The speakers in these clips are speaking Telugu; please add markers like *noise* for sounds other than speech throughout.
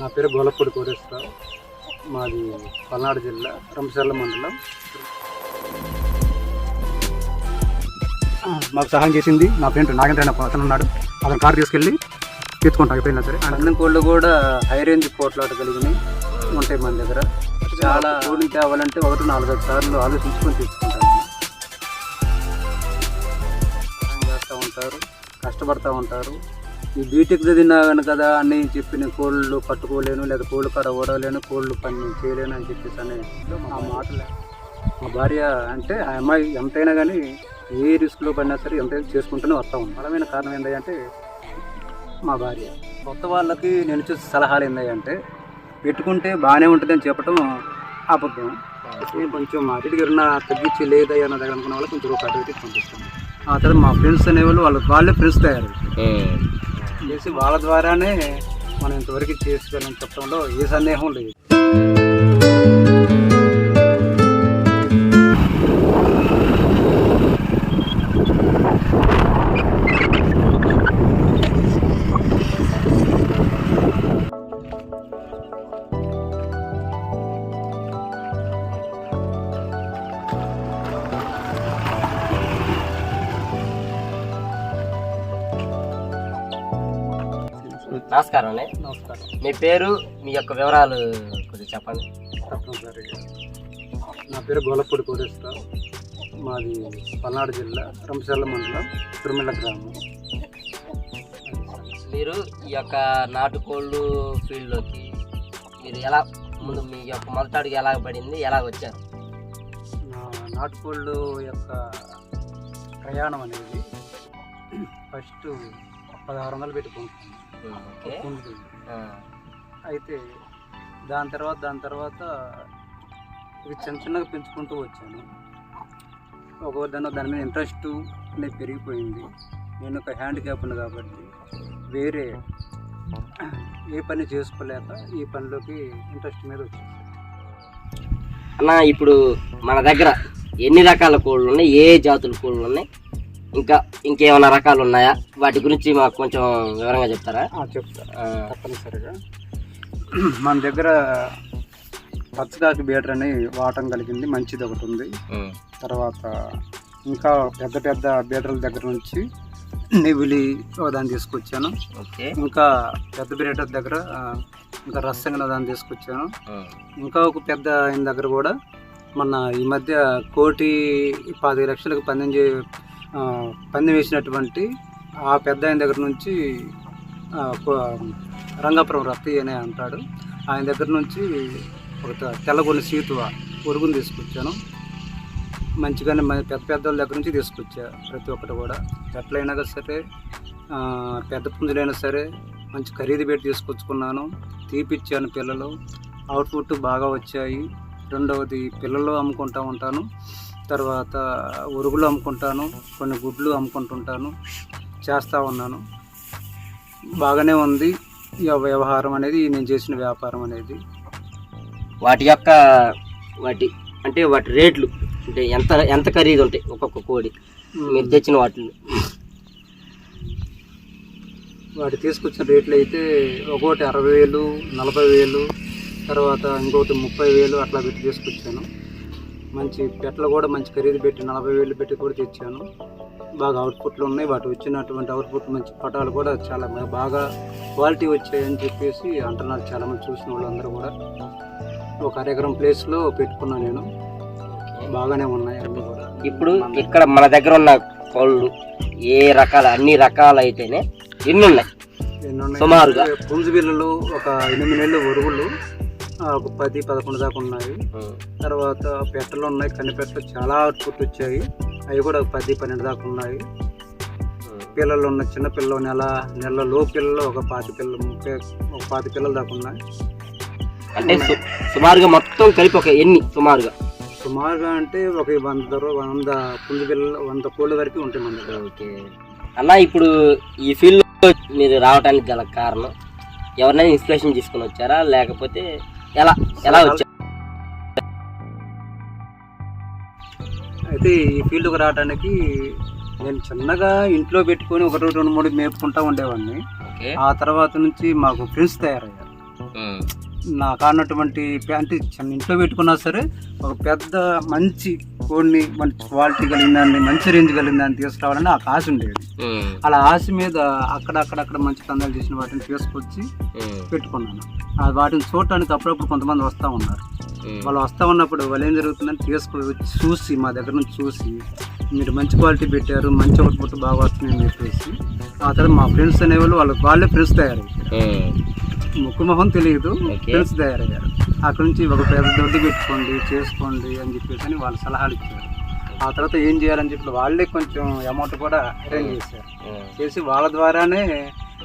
నా పేరు గొల్లపూడి కోరేశ్వరరావు. మాది పల్నాడు జిల్లా రంపచర్ల మండలం. మాకు సహాయం చేసింది. నా ఫ్రెండ్ నాగేంద్ర అనే అతను ఉన్నాడు. అతను కారు తీసుకెళ్ళి తీసుకుంటాం అయిపోయినా సరే. అన్నం కోళ్ళు కూడా హై రేంజ్ పోట్లాట కలిగినాయి ఉంటాయి మన దగ్గర. చాలా కోడిని తేవాలంటే ఒకటి నాలుగైదు సార్లు ఆలోచించుకొని తీసుకుంటాను. చేస్తూ ఉంటారు కష్టపడుతూ ఉంటారు. ఈ బీటెక్ చదివినాను కదా అని చెప్పి నేను కోళ్ళు పట్టుకోలేను లేదా కోళ్ళు కాడ ఓడలేను కోళ్ళు పని చేయలేను అని చెప్పేసి అని ఆ మాటలే. మా భార్య అంటే ఆ అమ్మాయి ఎంతైనా కానీ ఏ రిస్క్లో పడినా సరే ఎంతైనా చేసుకుంటూనే వస్తా ఉంది. బలమైన కారణం ఏంటంటే మా భార్య. కొత్త వాళ్ళకి నేను చూసే సలహాలు ఏంటంటే పెట్టుకుంటే బాగానే ఉంటుంది అని చెప్పడం అబద్ధం. నేను కొంచెం దగ్గర ఉన్న తగ్గించి లేదయ్యా అన్న దగ్గర అనుకున్న వాళ్ళు కొంచెం రూపాయలు అటు ఇటు పంపిస్తాను. ఆ తర్వాత మా ఫ్రెండ్స్ అనేవాళ్ళు వాళ్ళు వాళ్ళే ఫ్రెండ్స్ తయారు చేసి వాళ్ళ ద్వారానే మనం ఇంతవరకు చేసుకోవాలని చెప్పడంలో ఏ సందేహం లేదు. నమస్కారం అండి నమస్కారం. మీ పేరు మీ యొక్క వివరాలు కొద్దిగా చెప్పండి. తప్పనిసరిగా నా పేరు గోలపూడి కోటేశ్వరరావు. మాది పల్నాడు జిల్లా రంపచర్ల మండలం తిరుమల గ్రామం. మీరు ఈ యొక్క నాటుకోళ్ళు ఫీల్డ్లోకి మీరు ఎలా ముందు మీ యొక్క మొదటి అడుగు ఎలా పడింది ఎలా వచ్చారు? నా నాటుకోళ్ళు యొక్క ప్రయాణం అనేది ఫస్ట్ పదహారు వందలు పెట్టి అయితే దాని తర్వాత దాని తర్వాత ఇవి చిన్న చిన్నగా పెంచుకుంటూ వచ్చాను. ఒక దాని దాని మీద ఇంట్రెస్ట్ అనేది పెరిగిపోయింది. నేను ఒక హ్యాండిక్యాప్ ఉంది కాబట్టి వేరే ఏ పని చేసుకోలేక ఈ పనిలోకి ఇంట్రెస్ట్ మీద వచ్చింది అన్న ఇప్పుడు మన దగ్గర ఎన్ని రకాల కోళ్ళు ఉన్నాయి? ఏ జాతుల కోళ్ళు ఉన్నాయి? ఇంకా ఇంకేమైనా రకాలు ఉన్నాయా? వాటి గురించి మాకు కొంచెం వివరంగా చెప్తారా? చెప్తా. ఆ, తప్పనిసరిగా. మన దగ్గర పచ్చదాకి బీటర్ అని వాటం కలిగింది. మంచిది ఒకటి ఉంది. తర్వాత ఇంకా పెద్ద పెద్ద బీటర్ల దగ్గర నుంచి నెవిలి దాన్ని తీసుకొచ్చాను. ఓకే. ఇంకా పెద్ద బీటర్ దగ్గర ఇంకా రస్సంగా దాన్ని తీసుకొచ్చాను. ఇంకా ఒక పెద్ద ఆయన దగ్గర కూడా మొన్న ఈ మధ్య కోటి పది లక్షలకు పందెం చే ఆ, పందెం వేసినటువంటి ఆ పెద్ద ఆయన దగ్గర నుంచి రంగాపురం రత్తి అనే అంటాడు. ఆయన దగ్గర నుంచి ఒక తెల్లగొని సీతువ ఉరుగుని తీసుకొచ్చాను. మంచిగానే మన పెద్ద పెద్ద వాళ్ళ దగ్గర నుంచి తీసుకొచ్చా ప్రతి ఒక్కటి కూడా. ఎట్లయినా సరే పెద్ద పుంజులైనా సరే మంచి ఖరీదు పెట్టి తీసుకొచ్చుకున్నాను. తీపిచ్చాను పిల్లలు. అవుట్పుట్ బాగా వచ్చాయి. రెండవది పిల్లలు అమ్ముకుంటూ ఉంటాను. తర్వాత ఉరుగులు అమ్ముకుంటాను కొన్ని గుడ్లు అమ్ముకుంటుంటాను చేస్తూ ఉన్నాను. బాగానే ఉంది ఈ వ్యవహారం అనేది నేను చేసిన వ్యాపారం అనేది. వాటి యొక్క వాటి అంటే వాటి రేట్లు అంటే ఎంత ఎంత ఖరీదు ఉంటాయి ఒక్కొక్క కోడి? మీరు తెచ్చిన వాటిని వాటి తీసుకొచ్చిన రేట్లు అయితే ఒకటి అరవై వేలు నలభై వేలు తర్వాత ఇంకొకటి ముప్పై వేలు అట్లా పెట్టి తీసుకొచ్చాను. మంచి పెట్టలు కూడా మంచి ఖరీదు పెట్టి నలభై వేలు పెట్టి కూడా తెచ్చాను. బాగా అవుట్పుట్లు ఉన్నాయి. వాటి వచ్చినటువంటి అవుట్పుట్ మంచి పటాలు కూడా చాలా బాగా క్వాలిటీ వచ్చాయని చెప్పేసి అంటున్నారు చాలామంది చూసిన వాళ్ళందరూ కూడా. ఒక అరెకరం ప్లేస్లో పెట్టుకున్నాను నేను. బాగానే ఉన్నాయి అన్నీ కూడా. ఇప్పుడు ఇక్కడ మన దగ్గర ఉన్న కోళ్ళు ఏ రకాల అన్ని రకాలు అయితేనే ఎన్ని ఉన్నాయి? సుమారుగా? పుంజు బిళ్ళలు ఒక ఎనిమిది నెలలు ఒరుగులు ఒక పది పదకొండు దాకా ఉన్నాయి. తర్వాత పెట్టలు ఉన్నాయి కన్ని పెట్టలు చాలా అవుట్పుట్ వచ్చాయి అవి కూడా ఒక పది పన్నెండు దాకా ఉన్నాయి. పిల్లలు ఉన్న చిన్న పిల్లలు నెల నెలలో పిల్లలు ఒక పాతి పిల్లలు ముప్పై ఒక పాతి పిల్లల దాకా ఉన్నాయి. అంటే సుమారుగా మొత్తం కలిపి ఒక ఎన్ని సుమారుగా? సుమారుగా అంటే ఒక వంద వంద పుంజు పిల్లలు వంద కోళ్ళ వరకు ఉంటాయి మన దగ్గర. ఓకే. అన్న ఇప్పుడు ఈ ఫీల్డ్ మీరు రావడానికి గల కారణం? ఎవరినైనా ఇన్స్పిరేషన్ తీసుకొని వచ్చారా? లేకపోతే ఎలా ఎలా వచ్చారు అయితే ఈ ఫీల్డ్కి రావడానికి నేను చిన్నగా ఇంట్లో పెట్టుకొని ఒకటి రెండు మూడు మేపుకుంటా ఉండేవాడిని. ఆ తర్వాత నుంచి మాకు ఫ్రెండ్స్ తయారయ్యారు. నాకు కానటువంటి అంటే చిన్న ఇంట్లో పెట్టుకున్నా సరే ఒక పెద్ద మంచి కోడిని మంచి క్వాలిటీ కలిగిందాన్ని మంచి రేంజ్ కలిగిందాన్ని తీసుకురావాలని నాకు ఆశ ఉండేది. అలా ఆశ మీద అక్కడక్కడక్కడ మంచి పందాలు చేసిన వాటిని తీసుకొచ్చి పెట్టుకున్నాను. ఆ వాటిని చూడటానికి అప్పుడప్పుడు కొంతమంది వస్తూ ఉన్నారు. వాళ్ళు వస్తూ ఉన్నప్పుడు వాళ్ళు ఏం జరుగుతుందని వచ్చి చూసి మా దగ్గర నుంచి చూసి మీరు మంచి క్వాలిటీ పెట్టారు మంచి ఒకటి పుట్టు బాగా వస్తుందని చెప్పేసి ఆ తర్వాత మా ఫ్రెండ్స్ అనేవాళ్ళు వాళ్ళు వాళ్ళే ఫ్రెండ్స్ ఉమ్, ముక్కు మొహం తెలియదు. Okay. ఫ్రెండ్స్ తయారయ్యారు అక్కడ నుంచి ఒక పెద్ద దొడ్డి పెట్టుకోండి చేసుకోండి అని చెప్పేసి అని వాళ్ళు సలహాలు ఇచ్చారు. ఆ తర్వాత ఏం చేయాలని చెప్పి వాళ్ళే కొంచెం అమౌంట్ కూడా అరేంజ్ చేశారు. చేసి వాళ్ళ ద్వారానే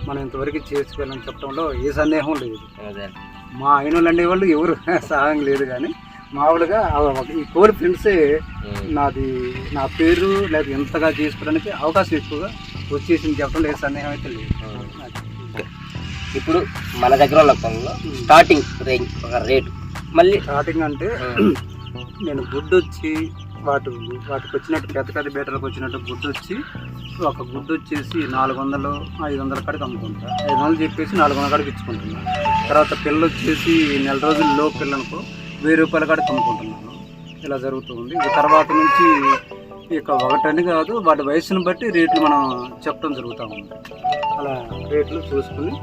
మనం ఇంతవరకు చేసుకోవాలని చెప్పడంలో ఏ సందేహం లేదు. మా అయిన వాళ్ళు అనేవాళ్ళు ఎవరు? *laughs* సహాయం లేదు కానీ మామూలుగా ఈ కోడి ఫ్రెండ్సే నాది నా పేరు లేదా ఎంతగా చేసుకోవడానికి అవకాశం ఎక్కువగా వచ్చేసింది చెప్పడంలో ఏ సందేహం అయితే లేదు. ఇప్పుడు మన దగ్గర ఉన్న పనుల్లో స్టార్టింగ్ రేంజ్ ఒక రేటు మళ్ళీ స్టార్టింగ్ అంటే నేను గుడ్డు వచ్చి వాటి వాటికి వచ్చినట్టు పెద్ద పెద్ద బీటలకు వచ్చినట్టు గుడ్డు వచ్చి ఒక గుడ్డు వచ్చేసి నాలుగు వందలు ఐదు వందల కాడికి అమ్ముకుంటా. ఐదు వందలు చెప్పేసి నాలుగు వందల కాడికి ఇచ్చుకుంటున్నా. తర్వాత పిల్లలు వచ్చేసి నెల రోజుల్లో పిల్లలకు వెయ్యి రూపాయల కాడికి అమ్ముకుంటున్నాను. ఇలా జరుగుతుంది. ఇక తర్వాత నుంచి ఇక ఒకటని కాదు వాటి వయసును బట్టి రేట్లు మనం చెప్పడం జరుగుతూ ఉంది. అలా రేట్లు చూసుకుని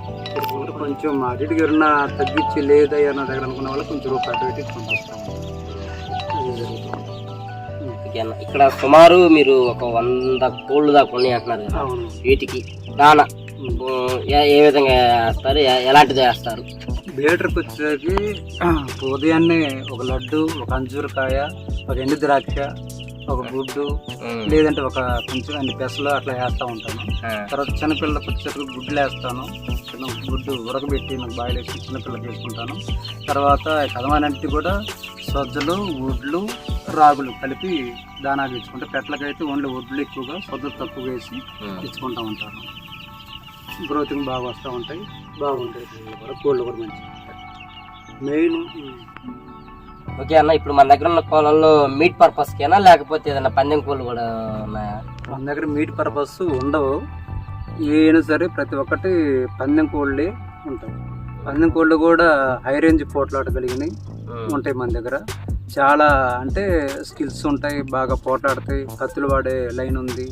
కొంచెం మా రేటుకి ఎవరన్నా తగ్గించి లేదయ్యా నా దగ్గర అనుకున్న వాళ్ళు కొంచెం రూపాయలు పెట్టి అన్న. ఇక్కడ సుమారు మీరు ఒక వంద కోళ్ళు దాకా ఉన్నాయి అంటున్నారు కదా. వీటికి దాన ఏ- విధంగా వేస్తారు? ఎలాంటిది వేస్తారు? బీటర్కి వచ్చేసరికి ఉదయాన్నే ఒక లడ్డు ఒక అంజూరకాయ ఒక ఎండు ద్రాక్ష ఒక గుడ్డు లేదంటే ఒక కొంచెం అన్ని పెసలు అట్లా వేస్తూ ఉంటాను. తర్వాత చిన్నపిల్లలకు వచ్చేసరికి గుడ్లు వేస్తాను. చిన్న గుడ్డు ఉడకబెట్టి నాకు బాయిల్ వేసి చిన్నపిల్లకి వేసుకుంటాను. తర్వాత కదమానంటి కూడా సజ్జలు గుడ్లు రాగులు కలిపి దానాలు ఇచ్చుకుంటే పెట్టలకైతే ఓన్లీ వడ్లు ఎక్కువగా సజ్జలు తక్కువ వేసి ఉమ్, ఇచ్చుకుంటూ ఉంటాను. గ్రోతింగ్ బాగా వస్తూ ఉంటాయి. బాగుంటాయి. కూడా కోళ్ళు కూడా మంచిగా మెయిన్ ఓకే అన్న ఇప్పుడు మన దగ్గర ఉన్న కోళ్ళల్లో మీట్ పర్పస్కేనా లేకపోతే ఏదైనా పందెం కోళ్ళు కూడా ఉన్నాయా? మన దగ్గర మీట్ పర్పస్ ఉండవు. ఏమైనా సరే ప్రతి ఒక్కటి పందెం కోళ్ళే ఉంటాయి. పందెం కోళ్ళు కూడా హై రేంజ్ పోట్లాడగలిగినవి ఉమ్, ఉంటాయి మన దగ్గర. చాలా అంటే స్కిల్స్ ఉంటాయి బాగా పోట్లాడతాయి. కత్తులు వాడే లైన్ ఉంది.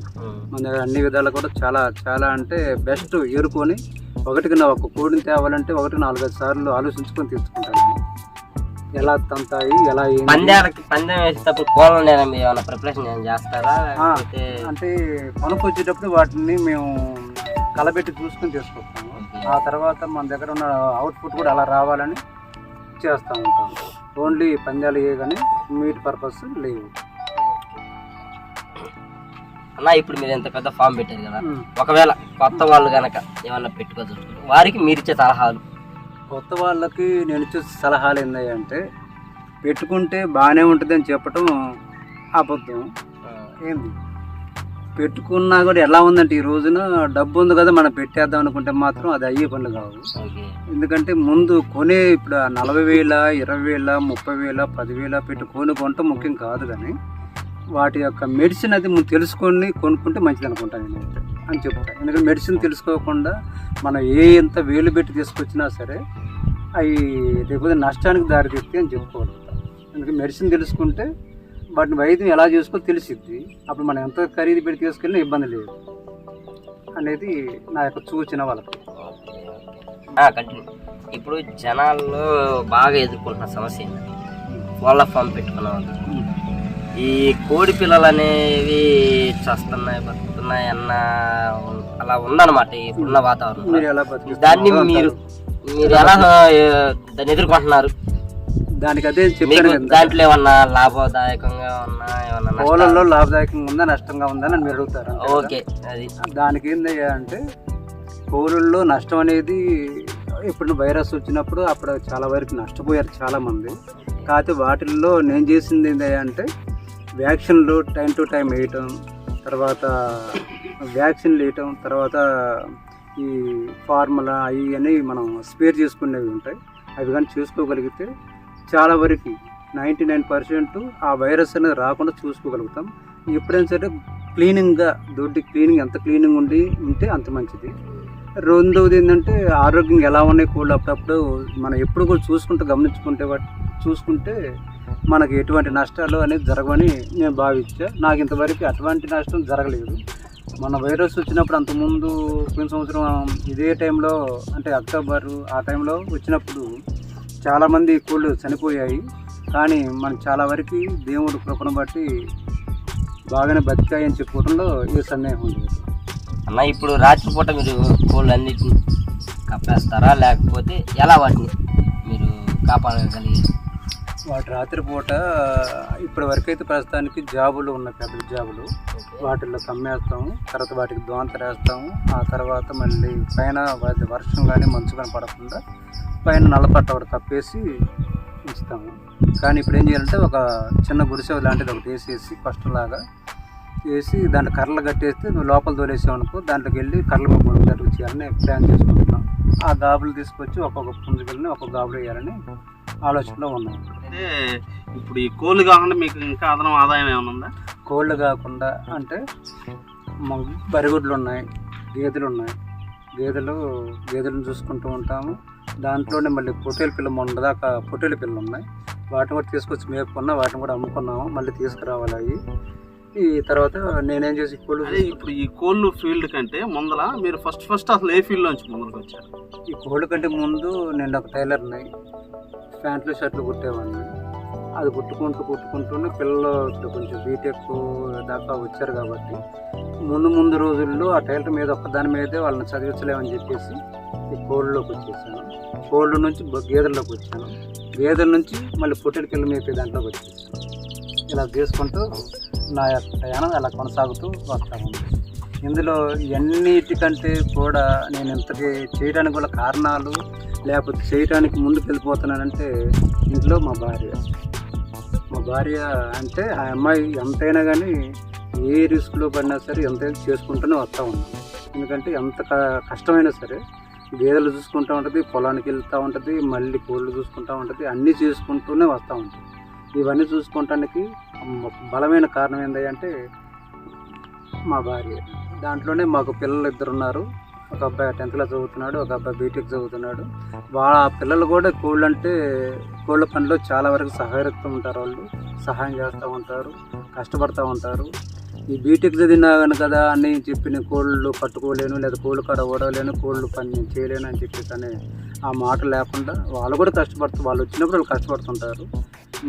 మన దగ్గర అన్ని విధాలు కూడా చాలా చాలా అంటే బెస్ట్ ఏరుకొని ఒకటికి నా ఒక కోడిని తేవాలంటే ఒకటి నాలుగైదు సార్లు ఆలోచించుకొని తీసుకుంటాను. ఎలా తంతాయి ఎలా పందాలకి పందెం వేసేటప్పుడు కోళ్ళని ఏమైనా ఏమైనా ప్రిపరేషన్ ఏమైనా చేస్తారా? అంటే కొనుక్కొచ్చేటప్పుడు వాటిని మేము కలబెట్టి చూసుకొని తీసుకొస్తాము ఆ తర్వాత మన దగ్గర ఉన్న అవుట్పుట్ కూడా అలా రావాలని చేస్తూ ఉంటాం ఓన్లీ పందాలు ఏ కానీ మీట్ పర్పస్ లేవు. అన్న ఇప్పుడు మీరు ఎంత పెద్ద ఫామ్ పెట్టారు కదా. ఒకవేళ కొత్త వాళ్ళు గనక ఏమన్నా పెట్టుకోదలుచుకుంటే వారికి మీరు ఇచ్చే సలహాలు. కొత్త వాళ్ళకి నేను ఇచ్చే సలహాలు ఏంటంటే పెట్టుకుంటే బాగానే ఉంటుంది అని చెప్పటం అబద్ధం. ఏంది? పెట్టుకున్నా కూడా ఎలా ఉందంటే ఈ రోజున డబ్బు ఉంది కదా మనం పెట్టేద్దాం అనుకుంటే మాత్రం అది అయ్యే పనులు కావు. ఎందుకంటే ముందు కొనే ఇప్పుడు నలభై వేల ఇరవై వేల ముప్పై వేల పదివేల పెట్టి కొని కొనటం ముఖ్యం కాదు కానీ వాటి యొక్క మెడిసిన్ అది ముందు తెలుసుకొని కొనుక్కుంటే మంచిది అనుకుంటాను నేనైతే అని చెప్తాను ఎందుకంటే మెడిసిన్ తెలుసుకోకుండా మనం ఏ ఎంత వేలు పెట్టి తీసుకొచ్చినా సరే అవి లేకపోతే నష్టానికి దారితీస్తే అని చెప్పుకోగలుగుతాం. ఎందుకంటే మెడిసిన్ తెలుసుకుంటే వాటిని వైద్యం ఎలా చేసుకో తెలిసిద్ది. అప్పుడు మనం ఎంత ఖరీదు పెట్టి తీసుకెళ్ళినా ఇబ్బంది లేదు అనేది నా యొక్క సూచన వాళ్ళకి. కంటిన్యూ ఇప్పుడు జనాల్లో బాగా ఎదుర్కొంటున్న సమస్య ఏంటంటే కోళ్ళ ఫామ్ పెట్టుకున్న వాళ్ళు ఈ కోడి పిల్లలు అనేవి చస్తున్నాయి బతుకుతున్నాయి అన్న అలా ఉందన్నమాట ఇప్పుడున్న వాతావరణం. మీరు ఎలా బతికిస్తారు దాన్ని మీరు మీరు ఎలా దాన్ని ఎదుర్కొంటున్నారు? దానికి అదే చెప్పాను దాంట్లో ఏమన్నా లాభదాయకంగా ఉన్నా ఏమన్నా? కోళ్ళల్లో లాభదాయకంగా ఉందా నష్టంగా ఉందా అని మీరు అడుగుతారు? ఓకే అది. దానికి ఏందయ్యా అంటే కోళ్ళల్లో నష్టం అనేది ఇప్పుడు వైరస్ వచ్చినప్పుడు అప్పుడు చాలా వరకు నష్టపోయారు చాలా మంది కాకపోతే వాటిల్లో నేను చేసింది అంటే వ్యాక్సిన్లు టైం టు టైం వేయటం తర్వాత వ్యాక్సిన్లు వేయటం తర్వాత ఈ ఫార్ములా అవి అని మనం స్పేర్ చేసుకునేవి ఉంటాయి. అవి కానీ చూసుకోగలిగితే చాలా వరకు నైంటీ నైన్ పర్సెంట్ ఆ వైరస్ అనేది రాకుండా చూసుకోగలుగుతాం. ఎప్పుడైనా సరే క్లీనింగ్గా దొడ్డి క్లీనింగ్ ఎంత క్లీనింగ్ ఉండి ఉంటే అంత మంచిది. రెండవది ఏంటంటే ఆరోగ్యం ఎలా ఉన్నాయి కోళ్ళు అప్పుడప్పుడు మనం ఎప్పుడు కూడా చూసుకుంటూ గమనించుకుంటే చూసుకుంటే మనకి ఎటువంటి నష్టాలు అనేది జరగవని నేను భావించా నాకు ఇంతవరకు అటువంటి నష్టం జరగలేదు. మన వైరస్ వచ్చినప్పుడు అంతకుముందు పోయిన సంవత్సరం ఇదే టైంలో అంటే అక్టోబర్ ఆ టైంలో వచ్చినప్పుడు చాలామంది కోళ్ళు చనిపోయాయి. కానీ మనం చాలా వరకు దేవుడు కృపను బట్టి బాగానే బతికాయని చెప్పుకోవడంలో ఏ సందేహం లేదు. అన్న ఇప్పుడు రాత్రిపూట మీరు కోళ్ళు అన్నిటిని కప్పేస్తారా? లేకపోతే ఎలా వాటిని మీరు కాపాడగలిగారు? వాటి రాత్రిపూట ఇప్పటి వరకు అయితే ప్రస్తుతానికి జాబులు ఉన్నాయి పెద్ద జాబులు. వాటిల్లో కమ్మేస్తాము తర్వాత వాటికి దోంతర వేస్తాము ఆ తర్వాత మళ్ళీ పైన వర్షం కానీ మంచు కానీ పడకుండా పైన నల్లపట్ట ఒకటి కప్పేసి ఉంచుతాము. కానీ ఇప్పుడు ఏం చేయాలంటే ఒక చిన్న గుడిసె లాంటిది ఒకటి వేసేసి ఫస్ట్ లాగా వేసి దాంట్లో కర్రలు కట్టేస్తే నువ్వు లోపల తోలేసామనుకో దాంట్లోకి వెళ్ళి కర్రలు మొక్కలు చేయాలని ప్లాన్ చేసుకుంటున్నాం. ఆ గాబులు తీసుకొచ్చి ఒక్కొక్క పుంజుకల్ని ఒక్కొక్క గాబులు వేయాలని ఆలోచనలో ఉన్నాం అంటే ఇప్పుడు ఈ కోళ్ళు కాకుండా మీకు ఇంకా అదనం ఆదాయం ఏమైనా ఉందా? కోళ్ళు కాకుండా అంటే బరిగుడ్లు ఉన్నాయి గేదెలు ఉన్నాయి. గేదెలు గేదెలను చూసుకుంటూ ఉంటాము. దాంట్లోనే మళ్ళీ పొట్టేల పిల్ల మొన్న దాకా పొట్టేల పిల్లలు ఉన్నాయి. వాటిని కూడా తీసుకొచ్చి మేపుకున్నా వాటిని కూడా అమ్ముకున్నాము. మళ్ళీ తీసుకురావాలి అవి. ఈ తర్వాత నేనేం చేసి కోళ్ళు అదే ఇప్పుడు ఈ కోళ్ళు ఫీల్డ్ కంటే ముందల మీరు ఫస్ట్ ఫస్ట్ అసలు ఏ ఫీల్డ్ నుంచి ముందరకు వచ్చారు ఈ కోళ్ళ కంటే ముందు నేను ఒక టైలర్ని. ప్యాంట్లు షర్ట్లు కుట్టేవాడిని. అది కుట్టుకుంటూ కుట్టుకుంటూనే పిల్లలు ఇప్పుడు కొంచెం బీటెక్ దాకా వచ్చారు కాబట్టి ముందు ముందు రోజుల్లో ఆ టైలర్ మీద ఒక్కదాని మీదే వాళ్ళని చదివించలేమని చెప్పేసి కోళ్ళలోకి వచ్చేసాను. కోళ్ళ నుంచి గేదెల్లోకి వచ్చాను. గేదెల నుంచి మళ్ళీ పొట్టెల పిల్లలు మేపే దాంట్లోకి వచ్చేసాను. ఇలా చేసుకుంటూ నా యొక్క ప్రయాణం అలా కొనసాగుతూ వస్తాము ఇందులో ఎన్నిటికంటే కూడా నేను ఇంతకి చేయడానికి గల కారణాలు లేకపోతే చేయడానికి ముందుకు వెళ్ళిపోతున్నానంటే ఇంట్లో మా భార్య. మా భార్య అంటే ఆ అమ్మాయి ఎంతైనా కానీ ఏ రిస్క్లో పడినా సరే ఎంతైనా చేసుకుంటూనే వస్తూ ఉన్నాం ఎందుకంటే ఎంత క- కష్టమైనా సరే గేదెలు చూసుకుంటూ ఉంటుంది పొలానికి వెళ్తూ ఉంటుంది మళ్ళీ కోళ్ళు చూసుకుంటూ ఉంటుంది అన్నీ చేసుకుంటూనే వస్తూ ఉంటుంది ఇవన్నీ చూసుకోవటానికి బలమైన కారణం ఏంటంటే మా భార్య. దాంట్లోనే మాకు పిల్లలు ఇద్దరు ఉన్నారు. ఒక అబ్బాయి టెన్త్లో చదువుతున్నాడు ఒక అబ్బాయి బీటెక్ చదువుతున్నాడు. వాళ్ళ పిల్లలు కూడా కోళ్ళు అంటే కోళ్ళ పనిలో చాలా వరకు సహాయరుతూ ఉంటారు వాళ్ళు. సహాయం చేస్తూ ఉంటారు కష్టపడుతూ ఉంటారు. ఈ బీటెక్ చదివినాను కదా అని చెప్పి నేను కోళ్ళు పట్టుకోలేను లేదా కోళ్ళు కాడ ఓడలేను కోళ్ళు పని చేయలేను అని చెప్పేసి అనే ఆ మాట లేకుండా వాళ్ళు కూడా కష్టపడుతూ వాళ్ళు వచ్చినప్పుడు వాళ్ళు కష్టపడుతుంటారు.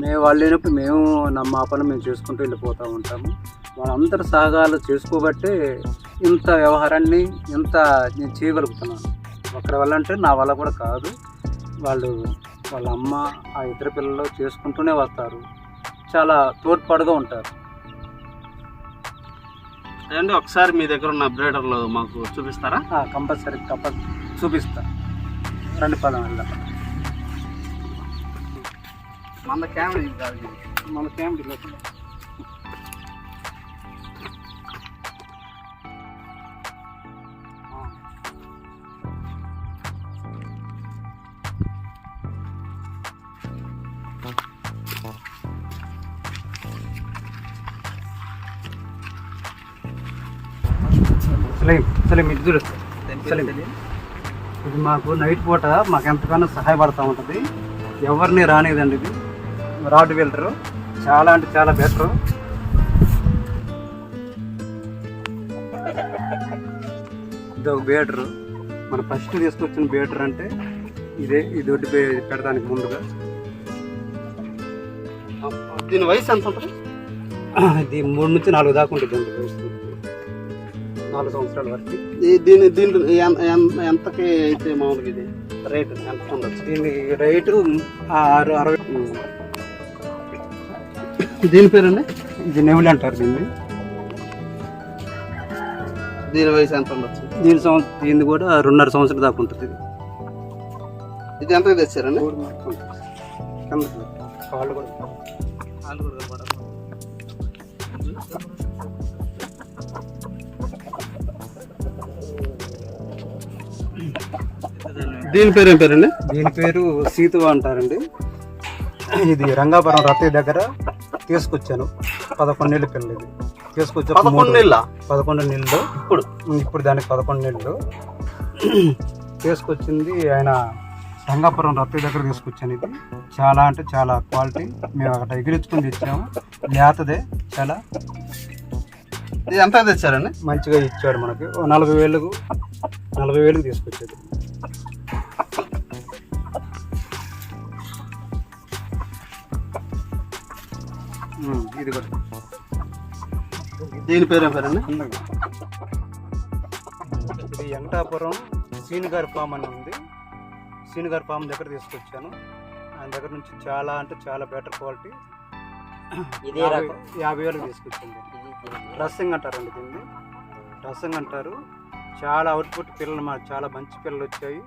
మేము వాళ్ళు లేనప్పుడు మేము నమ్మ మా పని మేము చేసుకుంటూ వెళ్ళిపోతూ ఉంటాము. వాళ్ళందరూ సహకారాలు చేసుకోబట్టే ఇంత వ్యవహారాన్ని ఇంత నేను చేయగలుగుతున్నాను. ఒకరి వల్ల అంటే నా వల్ల కూడా కాదు. వాళ్ళు వాళ్ళ అమ్మ ఆ ఇద్దరు పిల్లలు చేసుకుంటూనే వస్తారు. చాలా తోడ్పాటుగా ఉంటారు. అంటే ఒకసారి మీ దగ్గర ఉన్న బ్రేడర్లు మాకు చూపిస్తారా? కంపల్సరీ తప్ప చూపిస్తా. రండి పదం వెళ్దాం. మన ఇది. మన ఫ్యామిలీలో సలీం సలీం చూడు. సలీం. ఇది మాకు నైట్ పూట మాకు ఎంతగానో సహాయపడుతూ ఉంటుంది. ఎవరిని రానిదండి ఇది. రాడ్ వెళ్తారు చాలా అంటే చాలా బెటర్. ఇది ఒక బేటర్. మన ఫస్ట్ తీసుకొచ్చిన బేటర్ అంటే ఇదే ఈ దొడ్డి పె- పెడడానికి ముందుగా. దీని వయసు ఎంత ఉంటుంది? ఇది మూడు నుంచి నాలుగు దాకా ఉంటుంది. నాలుగు సంవత్సరాల వరకు. ఈ- దీని దీని ఎంతకి అయితే మామూలుగా ఇది? రేట్ ఎంత ఉండొచ్చు దీని రేటు ఆరు అరవై. దీని పేరండి? ఇది నెవులు అంటారు దీన్ని. దీని వయసు ఎంత ఉండొచ్చు? దీని సంవత్సరం దీన్ని కూడా రెండున్నర సంవత్సరం దాకా ఉంటుంది ఇది. ఇది ఎంతకి తెచ్చారండి? కిందకి కాళ్ళు కూడా. దీని పేరు ఏం పేరండి? దీని పేరు సీతువ అంటారండి. ఇది రంగాపురం రత్తయ్య దగ్గర తీసుకొచ్చాను. పదకొండు నెలల పిల్ల ఇది. తీసుకొచ్చి ఒక పదకొండు నెలలు? ఇప్పుడు? ఇప్పుడు దానికి పదకొండు నెలలు. తీసుకొచ్చింది ఆయన రంగాపురం రత్తి దగ్గర తీసుకొచ్చాను ఇది. చాలా అంటే చాలా క్వాలిటీ. మేము అక్కడ ఎగిరించుకొని తెచ్చాము. లేతదే చాలా ఇది ఎంత తెచ్చారండి? మంచిగా ఇచ్చాడు మనకి. నలభై వేలకు నలభై వేలకు తీసుకొచ్చేది ఇది కూడా. దీని పేరు పేరండి. ఇది వెంకటాపురం సీనిగారి ఫామ్ అని ఉంది. సీనిగారి ఫామ్ దగ్గర తీసుకొచ్చాను. ఆయన దగ్గర నుంచి చాలా అంటే చాలా బెటర్ క్వాలిటీ. ఇదే యాభై వేలకు తీసుకొచ్చింది. రసింగ్ అంటారండి దీన్ని. రసింగ్ అంటారు. చాలా అవుట్పుట్ పిల్లలు మా చాలా మంచి పిల్లలు వచ్చాయి.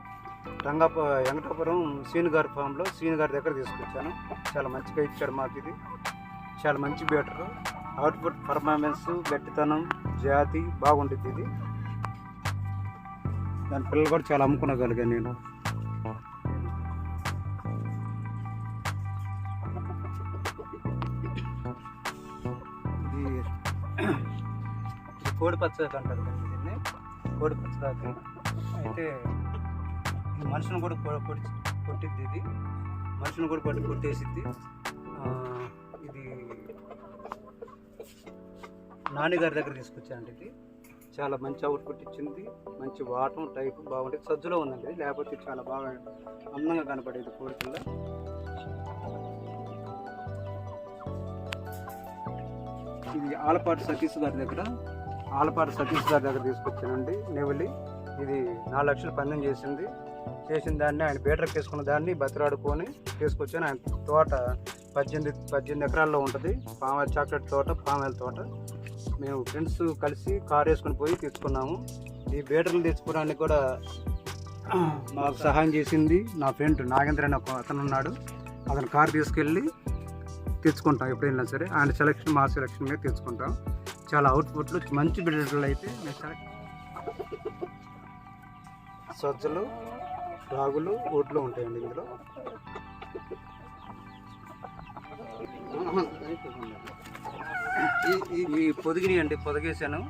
రంగాప వెంకటాపురం సీను గారి ఫామ్లో సీను గారి దగ్గర తీసుకొచ్చాను. చాలా మంచిగా ఇచ్చాడు మాకు ఇది. చాలా మంచి బెటర్. అవుట్పుట్ పర్ఫార్మెన్స్ గట్టితనం జాతి బాగుంటుంది ఇది. దాని పిల్లలు కూడా చాలా అమ్ముకునగలిగాను నేను. ఇది కోడి పచ్చదాక అంటారు దీన్ని. కోడి పచ్చదాక అయితే ఇది మనుషుని కూడా కొట్టి కొట్టిద్ది ఇది. మనుషుని కూడా కొట్టి కొట్టేసిద్ది. నాన్నగారి దగ్గర తీసుకొచ్చానండి ఇది. చాలా మంచి అవుట్పుట్ ఇచ్చింది. మంచి వాటం టైప్ బాగుంటుంది సజ్జులో ఉందండి లేకపోతే చాలా బాగా అందంగా కనపడేది కోడికల్లో ఇది ఆలపాటి సతీష్ గారి దగ్గర. ఆలపాటి సతీష్ గారి దగ్గర తీసుకొచ్చానండి నెవలి. ఇది నాలుగు లక్షలు పందెం చేసింది. చేసిన దాన్ని ఆయన బీటర్ తీసుకున్న దాన్ని బతిరాడుకొని తీసుకొచ్చాను. ఆయన తోట పద్దెనిమిది పద్దెనిమిది ఎకరాల్లో ఉంటుంది. పామాయిల్ చాక్లెట్ తోట పామాయిల్ తోట. మేము ఫ్రెండ్స్ కలిసి కార్ వేసుకొని పోయి తెచ్చుకున్నాము ఈ బేటర్లు తెచ్చుకోవడానికి కూడా *clears throat* మాకు సహాయం చేసింది నా ఫ్రెండ్ నాగేంద్ర అని ఒక అతను ఉన్నాడు. అతను కార్ తీసుకెళ్ళి తెచ్చుకుంటాం ఎప్పుడైనా సరే. ఆయన సెలక్షన్ మా సెలక్షన్ మీద తెచ్చుకుంటాం. చాలా అవుట్పుట్లు మంచి బిడ్డలు అయితే మేము సెలెక్ట్ సజ్జలు రాగులు ఓట్లు ఉంటాయండి ఇందులో. ఈ- పొదిగిని అండి పొదగేసాను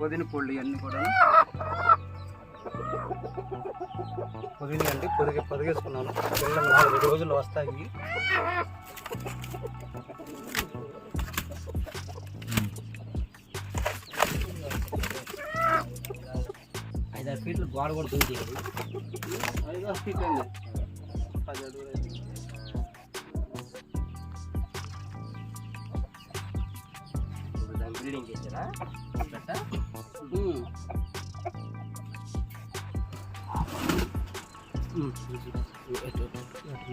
పొదిన పొళ్ళు ఇవన్నీ కూడా పొదిని అండి పొదిగి పొదిగేసుకున్నాను. పిల్లలు నాలుగు రోజులు వస్తాయి. ఐదారు ఫీట్లు గోడ కూడా దుంకి ఐదో ఫీట్ అండి. పది అడుగులు బ్రీడింగ్ చేశారా?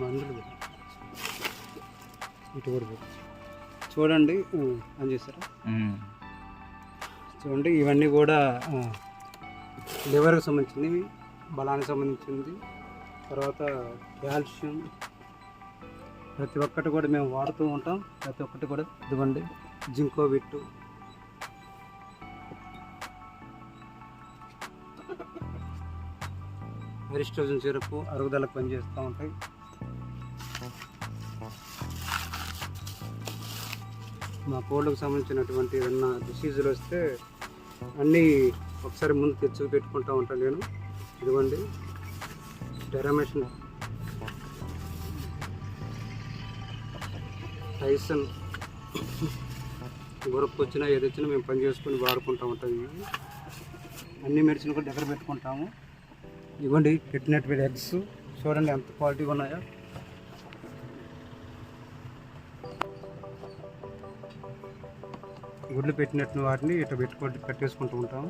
మందులు. ఇటు కూడా. చూడండి అని చేస్తారా చూడండి ఇవన్నీ కూడా లివర్కి సంబంధించినవి బలానికి సంబంధించింది తర్వాత కాల్షియం. ప్రతి ఒక్కటి కూడా మేము వాడుతూ ఉంటాం. ప్రతి ఒక్కటి కూడా ఇదిగోండి జింకో బిట్టు అరిస్ట్రోజన్ సిరప్ అరుగుదలకు పనిచేస్తూ ఉంటాయి. మా కోళ్ళకు సంబంధించినటువంటి ఏదన్నా డిసీజులు వస్తే అన్నీ ఒకసారి ముందు తెచ్చి పెట్టుకుంటూ ఉంటాను నేను. ఇదిగోండి. డెరామేషన్ టైసన్ గురపు వచ్చినా ఏది వచ్చినా మేము పని చేసుకొని వాడుకుంటూ ఉంటాం ఇవి అన్ని మెడిసిన్ కూడా దగ్గర పెట్టుకుంటాము. ఇవ్వండి పెట్టినటువంటి ఎగ్స్ చూడండి ఎంత క్వాలిటీగా ఉన్నాయో. గుడ్లు పెట్టినట్టు వాటిని ఇట్లా పెట్టుకో పెట్టేసుకుంటూ ఉంటాము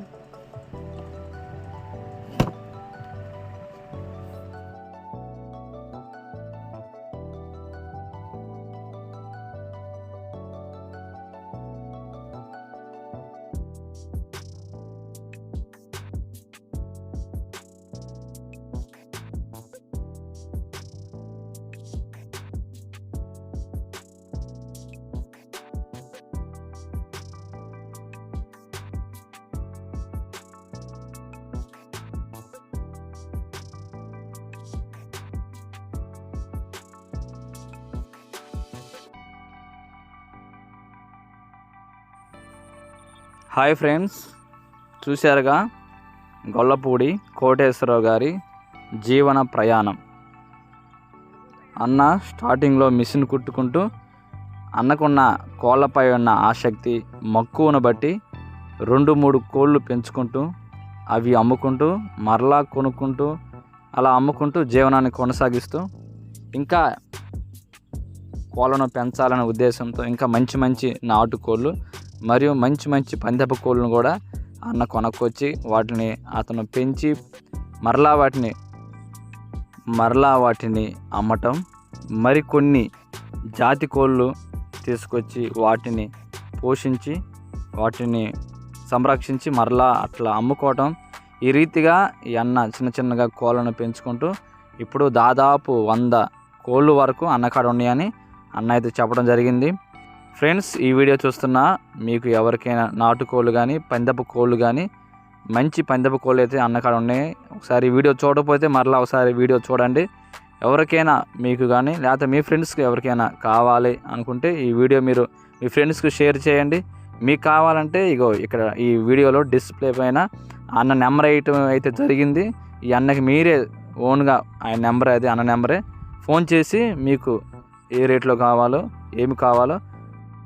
హాయ్ ఫ్రెండ్స్ చూశారుగా? గొల్లపూడి కోటేశ్వరరావు గారి జీవన ప్రయాణం. అన్న స్టార్టింగ్లో మిషన్ కుట్టుకుంటూ అన్నకున్న కోళ్ళపై ఉన్న ఆసక్తి మక్కువను బట్టి రెండు మూడు కోళ్ళు పెంచుకుంటూ అవి అమ్ముకుంటూ మరలా కొనుక్కుంటూ అలా అమ్ముకుంటూ జీవనాన్ని కొనసాగిస్తూ ఇంకా కోళ్ళను పెంచాలనే ఉద్దేశంతో ఇంకా మంచి మంచి నాటుకోళ్ళు మరియు మంచి మంచి పందెపు కోళ్ళను కూడా అన్న కొనుక్కొచ్చి వాటిని అతను పెంచి మరలా వాటిని మరలా వాటిని అమ్మటం మరికొన్ని జాతి కోళ్ళు తీసుకొచ్చి వాటిని పోషించి వాటిని సంరక్షించి మరలా అట్లా అమ్ముకోవటం. ఈ రీతిగా ఈ అన్న చిన్న చిన్నగా కోళ్ళను పెంచుకుంటూ ఇప్పుడు దాదాపు వంద కోళ్ళు వరకు అన్నకాడ ఉన్నాయని అన్న అయితే చెప్పడం జరిగింది. ఫ్రెండ్స్ ఈ వీడియో చూస్తున్న మీకు ఎవరికైనా నాటుకోళ్ళు కానీ పందపు కోళ్ళు కానీ మంచి పందపు కోళ్ళు అయితే అన్నకాడ ఉన్నాయి. ఒకసారి వీడియో చూడకపోతే మరలా ఒకసారి వీడియో చూడండి. ఎవరికైనా మీకు కానీ లేకపోతే మీ ఫ్రెండ్స్కి ఎవరికైనా కావాలి అనుకుంటే ఈ వీడియో మీరు మీ ఫ్రెండ్స్కి షేర్ చేయండి. మీకు కావాలంటే ఇగో ఇక్కడ ఈ వీడియోలో డిస్ప్లే పైన అన్న నెంబర్ వేయటం అయితే జరిగింది. ఈ అన్నకి మీరే ఓన్గా ఆయన నెంబర్ అది అన్న నెంబరే ఫోన్ చేసి మీకు ఏ రేట్లో కావాలో ఏమి కావాలో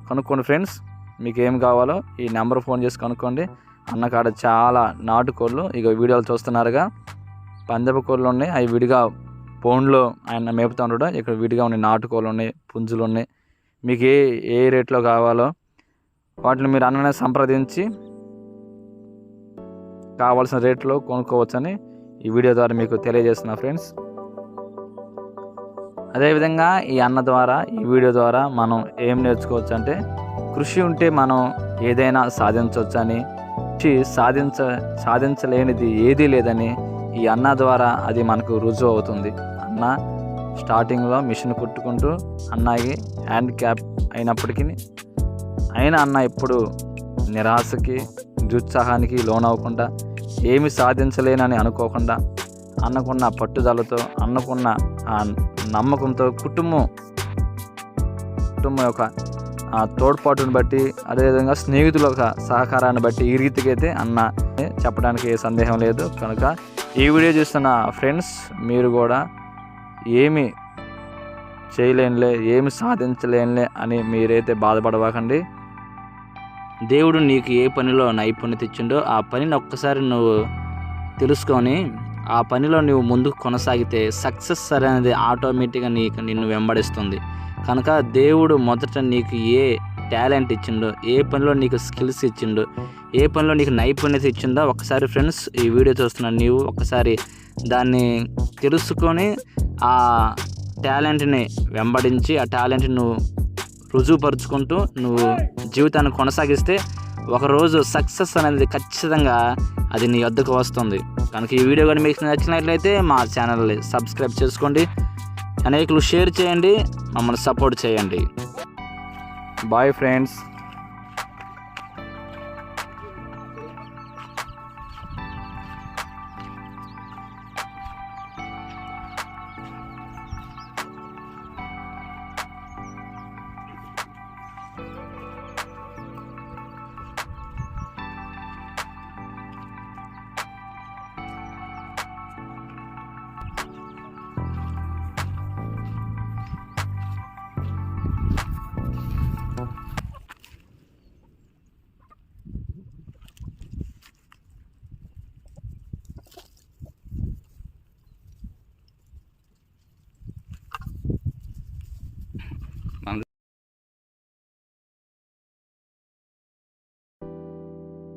కనుక్కోండి ఫ్రెండ్స్. మీకు ఏం కావాలో ఈ నెంబర్ ఫోన్ చేసి కనుక్కోండి. అన్న కాడ చాలా నాటుకోళ్ళు. ఇక వీడియోలు చూస్తున్నారుగా. పందెపు కోళ్ళు ఉన్నాయి. అవి విడిగా పౌండ్లో ఆయన మేపుతా ఉంటాడు ఇక్కడ విడిగా ఉన్నాయి నాటుకోళ్ళు ఉన్నాయి పుంజులు ఉన్నాయి. మీకు ఏ ఏ రేట్లో కావాలో వాటిని మీరు అన్ననే సంప్రదించి కావాల్సిన రేట్లో కొనుక్కోవచ్చని ఈ వీడియో ద్వారా మీకు తెలియజేస్తున్నా ఫ్రెండ్స్. అదేవిధంగా ఈ అన్న ద్వారా ఈ వీడియో ద్వారా మనం ఏం నేర్చుకోవచ్చు అంటే కృషి ఉంటే మనం ఏదైనా సాధించవచ్చని కృషి సాధించ సాధించలేనిది ఏదీ లేదని ఈ అన్న ద్వారా అది మనకు రుజువు అవుతుంది. అన్న స్టార్టింగ్లో మిషన్ కుట్టుకుంటూ అన్నకి హ్యాండ్ క్యాప్ అయినప్పటికీ అయినా అన్న ఎప్పుడు నిరాశకి నిరుత్సాహానికి లోనవ్వకుండా ఏమి సాధించలేనని అనుకోకుండా అన్నకున్న పట్టుదలతో అన్నకున్న ఆ నమ్మకంతో కుటుంబం కుటుంబం యొక్క ఆ తోడ్పాటును బట్టి అదేవిధంగా స్నేహితుల యొక్క సహకారాన్ని బట్టి ఈ రీతికి అయితే అన్న చెప్పడానికి ఏ సందేహం లేదు. కనుక ఈ వీడియో చూస్తున్న ఫ్రెండ్స్ మీరు కూడా ఏమి చేయలేనులే ఏమి సాధించలేనులే అని మీరైతే బాధపడవాకండి. దేవుడు నీకు ఏ పనిలో నైపుణ్యత ఇచ్చిండో ఆ పనిని ఒక్కసారి నువ్వు తెలుసుకొని ఆ పనిలో నువ్వు ముందుకు కొనసాగితే సక్సెస్ అనేది ఆటోమేటిక్గా నీకు నిన్ను వెంబడిస్తుంది. కనుక దేవుడు మొదట నీకు ఏ టాలెంట్ ఇచ్చిండో ఏ పనిలో నీకు స్కిల్స్ ఇచ్చిండో ఏ పనిలో నీకు నైపుణ్యత ఇచ్చిందో ఒకసారి ఫ్రెండ్స్ ఈ వీడియో చూస్తున్న నీవు ఒకసారి దాన్ని తెలుసుకొని ఆ టాలెంట్ని వెంబడించి ఆ టాలెంట్ని నువ్వు రుజువుపరుచుకుంటూ నువ్వు జీవితాన్ని కొనసాగిస్తే ఒకరోజు సక్సెస్ అనేది ఖచ్చితంగా అది నీ వద్దకు వస్తుంది. కనుక ఈ వీడియో కానీ మీకు నచ్చినట్లయితే మా ఛానల్ని సబ్స్క్రైబ్ చేసుకోండి. అనేకులు షేర్ చేయండి. మమ్మల్ని సపోర్ట్ చేయండి. Bye friends.